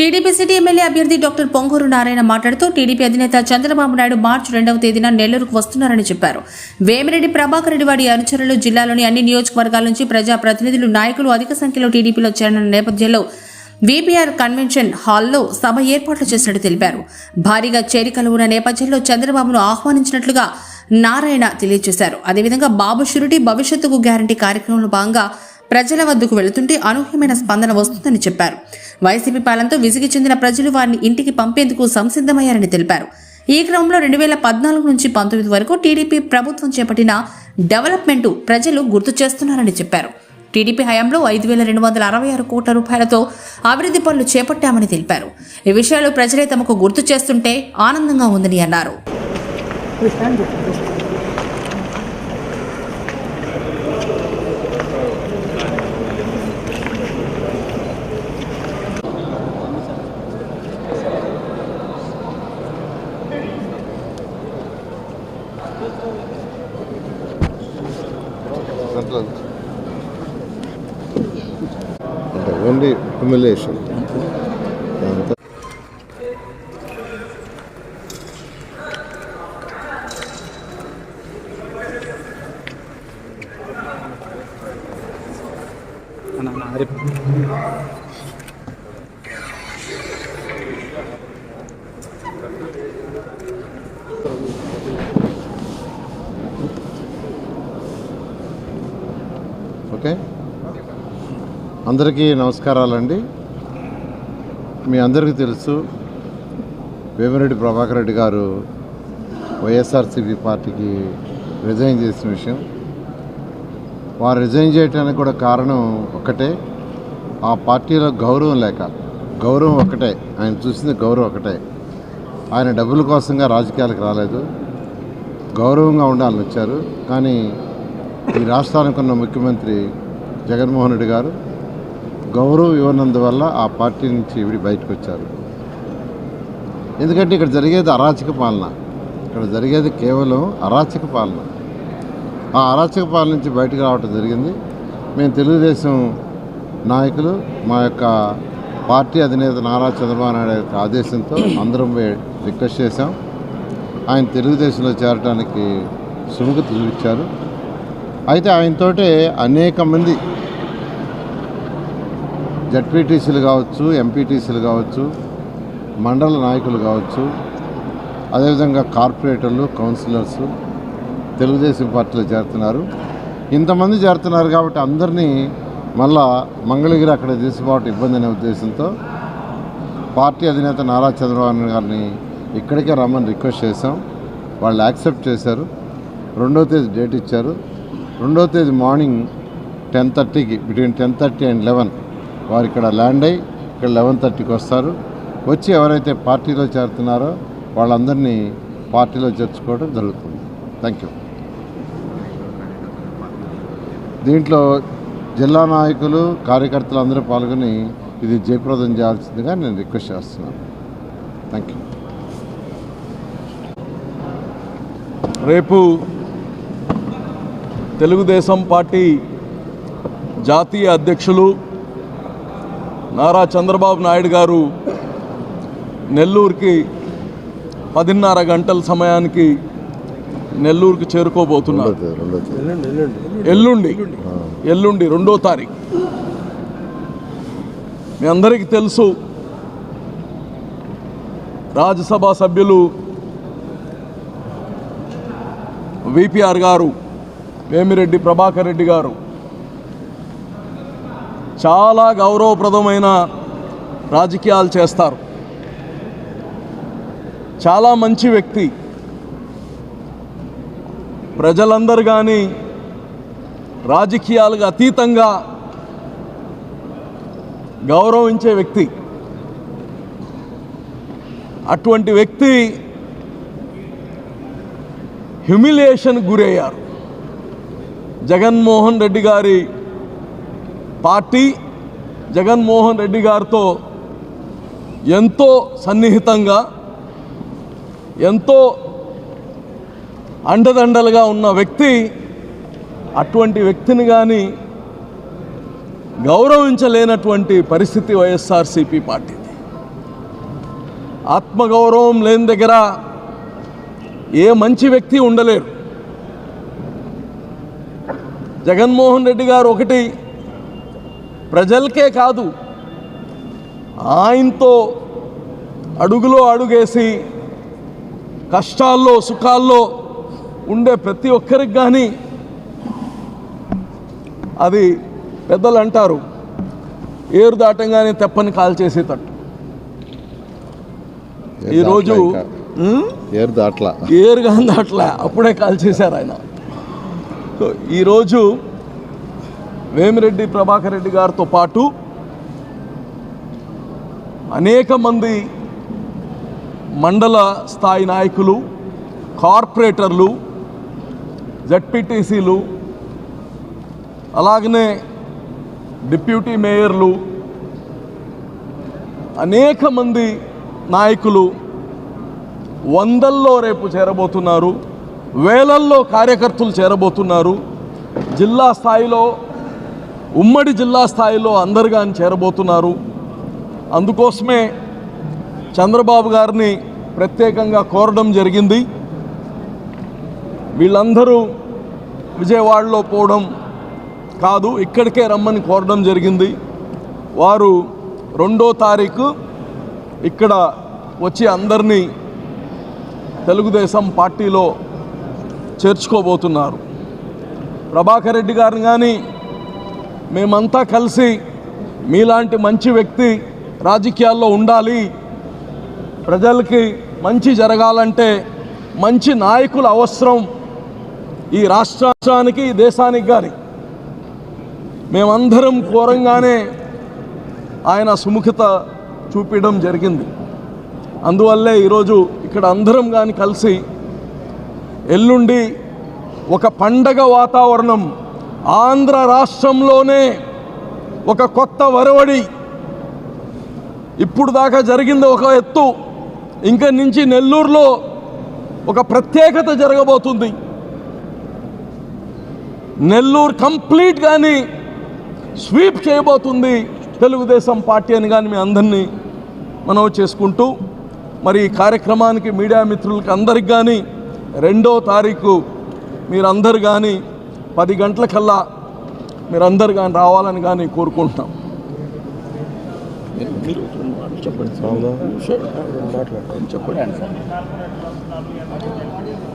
TDP city MLA అభ్యర్థి doctor Ponguru Narayana మాట్లాడుతూ TDP అధినేత చంద్రబాబు నాయుడు మార్చి రెండవ తేదీన నెల్లూరుకు వస్తున్నారని చెప్పారు. వేమిరెడ్డి ప్రభాకర్ రెడ్డి వారి అనుచరులు జిల్లాలోని అన్ని నియోజకవర్గాల నుంచి ప్రజా ప్రతినిధులు నాయకులు అధిక సంఖ్యలో టీడీపీలో చేరనున్న నేపథ్యంలో వీపీఆర్ కన్వెన్షన్ హాల్లో సభ ఏర్పాట్లు చేసినట్టు తెలిపారు. భారీగా చేరికలు ఉన్న నేపథ్యంలో చంద్రబాబును ఆహ్వానించినట్లుగా నారాయణ తెలియజేశారు. అదేవిధంగా బాబు షురిటీ భవిష్యత్తుకు గ్యారంటీ కార్యక్రమంలో భాగంగా ప్రజల వద్దకు వెళుతుంటే అనూహ్యమైన స్పందన వస్తుందని చెప్పారు. వైసీపీ పాలనతో విసిగి చెందిన ప్రజలు వారిని ఇంటికి పంపేందుకు సంసిద్ధమయ్యారని తెలిపారు. ఈ క్రమంలో రెండు వేల పద్నాలుగు నుంచి పంతొమ్మిది వరకు టీడీపీ ప్రభుత్వం చేపట్టిన డెవలప్మెంట్ ప్రజలు గుర్తు చేస్తున్నారని చెప్పారు. టీడీపీ హయాంలో ఐదు వేల రెండు వందల అరవై ఆరు కోట్ల రూపాయలతో అభివృద్ధి పనులు చేపట్టామని తెలిపారు. ఈ విషయాలు ప్రజలే తమకు గుర్తు చేస్తుంటే ఆనందంగా ఉందని అన్నారు. సెంట్రల్ అంటే ఓన్లీ హ్యూమిలేషన్ అంతా ఓకే. అందరికీ నమస్కారాలండి. మీ అందరికీ తెలుసు వేమిరెడ్డి ప్రభాకర్ రెడ్డి గారు వైఎస్ఆర్సీపీ పార్టీకి రిజైన్ చేసిన విషయం. వారు రిజైన్ చేయడానికి కూడా కారణం ఒకటే ఆ పార్టీలో గౌరవం లేక గౌరవం ఒకటే ఆయన చూసింది గౌరవం ఒకటే ఆయన డబ్బుల కోసంగా రాజకీయాలకు రాలేదు. గౌరవంగా ఉండాలని వచ్చారు. కానీ ఈ రాష్ట్రానికి ఉన్న ముఖ్యమంత్రి జగన్మోహన్ రెడ్డి గారు గౌరవ ఇవ్వనందువల్ల ఆ పార్టీ నుంచి విడి బయటకు వచ్చారు. ఎందుకంటే ఇక్కడ జరిగేది అరాచక పాలన. ఇక్కడ జరిగేది కేవలం అరాచక పాలన. ఆ అరాచక పాలన నుంచి బయటకు రావడం జరిగింది. మేము తెలుగుదేశం నాయకులు మా యొక్క పార్టీ అధినేత నారా చంద్రబాబు నాయుడు యొక్క ఆదేశంతో అందరం రిక్వెస్ట్ చేశాం. ఆయన తెలుగుదేశంలో చేరడానికి సుముఖత చూపించారు. అయితే ఆయనతోటే అనేక మంది జడ్పీటీసీలు కావచ్చు ఎంపీటీసీలు కావచ్చు మండల నాయకులు కావచ్చు అదేవిధంగా కార్పొరేటర్లు కౌన్సిలర్స్ తెలుగుదేశం పార్టీలో చేరుతున్నారు. ఇంతమంది చేరుతున్నారు కాబట్టి అందరినీ మళ్ళా మంగళగిరి అక్కడ తీసుకోవటం ఇబ్బంది అనే ఉద్దేశంతో పార్టీ అధినేత నారా చంద్రబాబు గారిని ఇక్కడికే రమ్మని రిక్వెస్ట్ చేశాం. వాళ్ళు యాక్సెప్ట్ చేశారు. రెండో తేదీ డేట్ ఇచ్చారు. రెండో తేదీ మార్నింగ్ టెన్ థర్టీకి between ten thirty and eleven వారు ఇక్కడ ల్యాండ్ అయ్యి ఇక్కడ లెవెన్ థర్టీకి వస్తారు. వచ్చి ఎవరైతే పార్టీలో చేరుతున్నారో వాళ్ళందరినీ పార్టీలో చేర్చుకోవడం జరుగుతుంది. థ్యాంక్ యూ దీంట్లో జిల్లా నాయకులు కార్యకర్తలు అందరూ పాల్గొని ఇది జయప్రదం చేయాల్సిందిగా నేను రిక్వెస్ట్ చేస్తున్నాను. థ్యాంక్ యూ రేపు తెలుగుదేశం పార్టీ జాతీయ అధ్యక్షులు నారా చంద్రబాబు నాయుడు గారు నెల్లూరుకి పదిన్నర గంటల సమయానికి నెల్లూరుకి చేరుకోబోతున్నారు. ఎల్లుండి ఎల్లుండి రెండో తారీఖు. మీ అందరికీ తెలుసు రాజ్యసభ సభ్యులు విపిఆర్ గారు వేమిరెడ్డి ప్రభాకర్ రెడ్డి గారు. చాలా గౌరవప్రదమైన రాజకీయాలు చేస్తారు. చాలా మంచి వ్యక్తి. ప్రజలందరూ కానీ రాజకీయాలకు అతీతంగా గౌరవించే వ్యక్తి. అటువంటి వ్యక్తి హ్యూమిలియేషన్ గురయ్యారు. జగన్మోహన్ రెడ్డి గారి పార్టీ జగన్మోహన్ రెడ్డి గారితో ఎంతో సన్నిహితంగా ఎంతో అండదండలుగా ఉన్న వ్యక్తి అటువంటి వ్యక్తిని కానీ గౌరవించలేనటువంటి పరిస్థితి వైఎస్ఆర్సీపీ పార్టీది. ఆత్మగౌరవం లేని దగ్గర ఏ మంచి వ్యక్తి ఉండలేరు. జగన్మోహన్ రెడ్డి గారు ఒకటి ప్రజలకే కాదు ఆయనతో అడుగులో అడుగేసి కష్టాల్లో సుఖాల్లో ఉండే ప్రతి ఒక్కరికి కానీ అది పెద్దలు అంటారు ఏరు దాటంగానే తెప్పని కాల్ చేసేటట్టు. ఈరోజు? ఏరు దాట్లా. ఏరుగా అట్లా అప్పుడే కాల్ చేశారు ఆయన. సో ఈరోజు వేమిరెడ్డి ప్రభాకర్ రెడ్డి గారితో పాటు అనేక మంది మండల స్థాయి నాయకులు కార్పొరేటర్లు జడ్పీటీసీలు అలాగనే డిప్యూటీ మేయర్లు అనేక మంది నాయకులు వందల్లో రేపు చేరబోతున్నారు. వేలల్లో కార్యకర్తలు చేరబోతున్నారు. జిల్లా స్థాయిలో ఉమ్మడి జిల్లా స్థాయిలో అందరు కానీ చేరబోతున్నారు. అందుకోసమే చంద్రబాబు గారిని ప్రత్యేకంగా కోరడం జరిగింది. వీళ్ళందరూ విజయవాడలో పోవడం కాదు ఇక్కడికే రమ్మని కోరడం జరిగింది. వారు రెండో తారీఖు ఇక్కడ వచ్చి అందరినీ తెలుగుదేశం పార్టీలో చేర్చుకోబోతున్నారు. ప్రభాకర్ రెడ్డి గారిని కానీ మేమంతా కలిసి మీలాంటి మంచి వ్యక్తి రాజకీయాల్లో ఉండాలి. ప్రజలకి మంచి జరగాలంటే మంచి నాయకుల అవసరం ఈ రాష్ట్రానికి ఈ దేశానికి కానీ మేమందరం ఘోరంగానే ఆయన సుముఖత చూపించడం జరిగింది. అందువల్లే ఈరోజు ఇక్కడ అందరం కానీ కలిసి ఎల్లుండి ఒక పండగ వాతావరణం ఆంధ్ర రాష్ట్రంలోనే ఒక కొత్త వరవడి. ఇప్పుడు దాకా జరిగింది ఒక ఎత్తు. ఇంకా నుంచి నెల్లూరులో ఒక ప్రత్యేకత జరగబోతుంది. నెల్లూరు కంప్లీట్ కానీ స్వీప్ చేయబోతుంది తెలుగుదేశం పార్టీ అని కానీ మీ అందరినీ మనవి చేసుకుంటూ మరి ఈ కార్యక్రమానికి మీడియా మిత్రులకి అందరికి కానీ రెండో తారీఖు మీరందరు కానీ పది గంటలకల్లా మీరందరు కానీ రావాలని కానీ కోరుకుంటున్నాం. చెప్పండి.